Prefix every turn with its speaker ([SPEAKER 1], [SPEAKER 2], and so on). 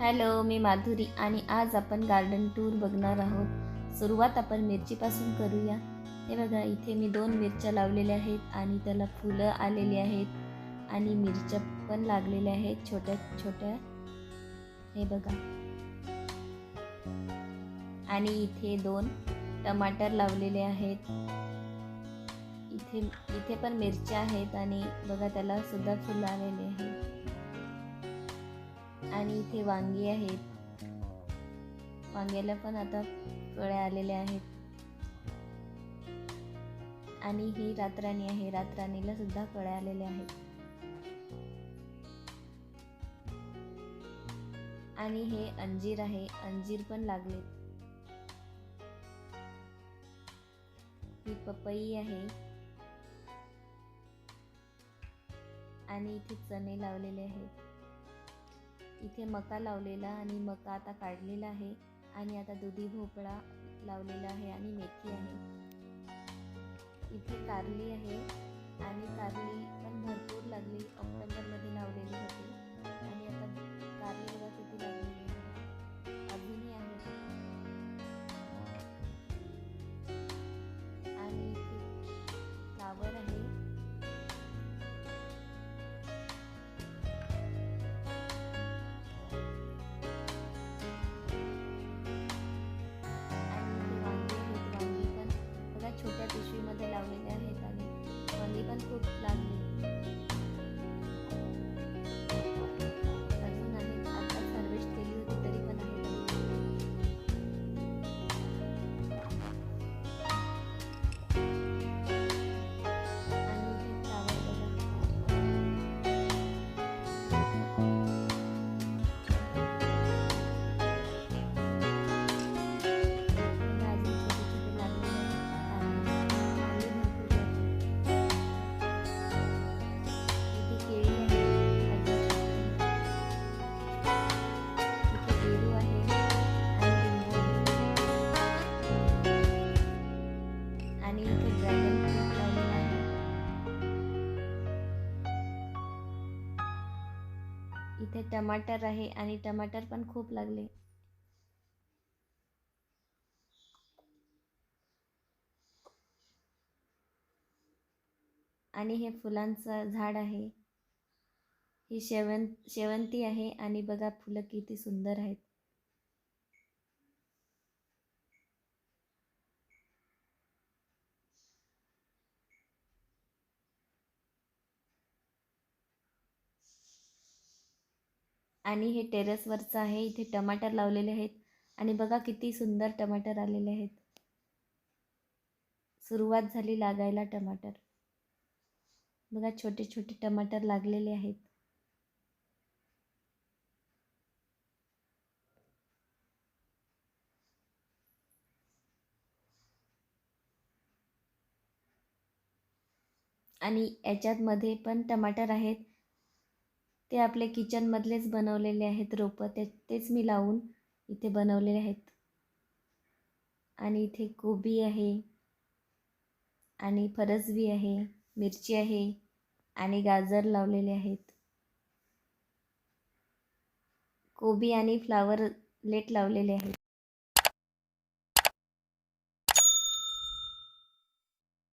[SPEAKER 1] Hello मी माधुरी आणि आज आपण गार्डन टूर बघणार आहोत. सुरुवात आपण मिरचीपासून करूया. हे बघा इथे मी दोन मिरच्या लावलेल्या आहेत आणि त्याला फुलं आलेली आहेत आणि मिरच्या पण लागलेल्या आहेत छोट्या छोट्या. हे बघा. आणि इथे दोन टमाटर लावलेले आहेत. इथे इथे पण मिरच्या आहेत आणि बघा त्याला सुद्धा फुलं आलेले आहेत. आणि इथे वांगी आहेत. वांग्याला पण आता कळ्या आलेल्या आहेत. आणि ही रातराणी आहे. रातराणीला सुद्धा कळ्या आलेल्या आहेत. आणि हे अंजीर आहे. अंजीर पण लागले. ही पपई आहे. आणि इथे चणे लावलेले आहेत. इथे मका लावलेला आणि मका आता काढलेला आहे आणि आता दुधी भोपळा लावलेला आहे आणि मेथी आहे. इथे कारली आहे आणि कारली पण भरपूर लागली. ऑक्टोबरमध्ये लावलेली इथे टमाटर आहे आणि टमाटर पण खूप लागले. आणि हे फुलांचं झाड आहे. ही शेवं शेवंती आहे आणि बघा फुलं किती सुंदर आहेत. आणि हे टेरेसवरचं आहे इथे टमाटर लावलेले आहेत. आणि बघा किती सुंदर टमाटर आलेले आहेत. सुरुवात झाली लागायला टमाटर. बघा छोटे छोटे टमाटर लागलेले आहेत. आणि याच्यातमध्ये पण टमाटर आहेत. ते आपले किचनमधलेच बनवलेले आहेत रोपं. ते तेच मी लावून इथे बनवलेले आहेत. आणि इथे कोबी आहे. आणि फरसबी आहे मिरची आहे आणि गाजर लावलेले आहेत. कोबी आणि फ्लावर लेट लावलेले आहेत.